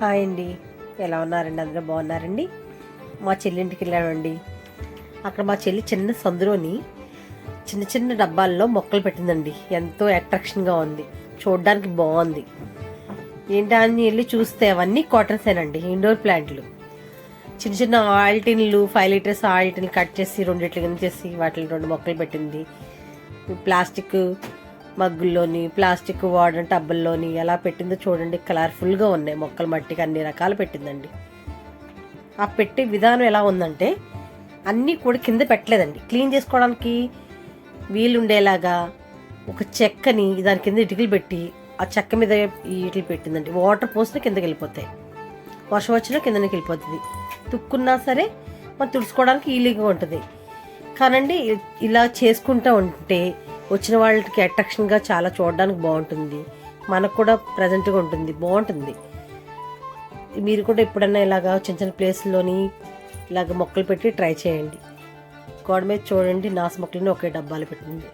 Hi అండి. ఎలా ఉన్నారండి? అందరూ బాగున్నారండి? మా చెల్లింటికి వెళ్ళామండి. అక్కడ మా చెల్లి చిన్న సందులోని చిన్న చిన్న డబ్బాల్లో మొక్కలు పెట్టిందండి. ఎంతో అట్రాక్షన్గా ఉంది. చూడడానికి బాగుంది. ఏంటా అని వెళ్ళి చూస్తే అవన్నీ కాటన్సేనండి ఇండోర్ ప్లాంట్లు చిన్న చిన్న ఆయిల్ టిన్లు ఫైవ్ లీటర్స్ ఆయిల్ టిన్లు కట్ చేసి రెండిట్లు కింద చేసి వాటిని రెండు మొక్కలు పెట్టింది. ప్లాస్టిక్ మగ్గుల్లోని ప్లాస్టిక్ వాడిన టబ్బుల్లోని ఎలా పెట్టిందో చూడండి. కలర్ఫుల్గా ఉన్నాయి మొక్కలు మట్టికి అన్ని రకాలు పెట్టిందండి. ఆ పెట్టే విధానం ఎలా ఉందంటే అన్నీ కూడా కింద పెట్టలేదండి. క్లీన్ చేసుకోవడానికి వీలు ఉండేలాగా ఒక చెక్కని దాని కింద ఇటుకలు పెట్టి ఆ చెక్క మీద ఇటుకలు పెట్టిందండి. వాటర్ పోసిన కిందకి వెళ్ళిపోతాయి. వర్షం వచ్చినా కిందకి వెళ్ళిపోతుంది. తుక్కున్నా సరే మనం తుడుచుకోవడానికి ఈలీగా ఉంటుంది. కానండి ఇలా చేసుకుంటూ ఉంటే వచ్చిన వాళ్ళకి అట్రాక్షన్గా చాలా చూడడానికి బాగుంటుంది. మనకు కూడా ప్రజెంట్గా ఉంటుంది. బాగుంటుంది. మీరు కూడా ఎప్పుడన్నా ఇలాగా చిన్న చిన్న ప్లేస్లోని ఇలాగ మొక్కలు పెట్టి ట్రై చేయండి. గోడ మీద చూడండి నాసు మొక్కలని ఒకే డబ్బాలు పెట్టింది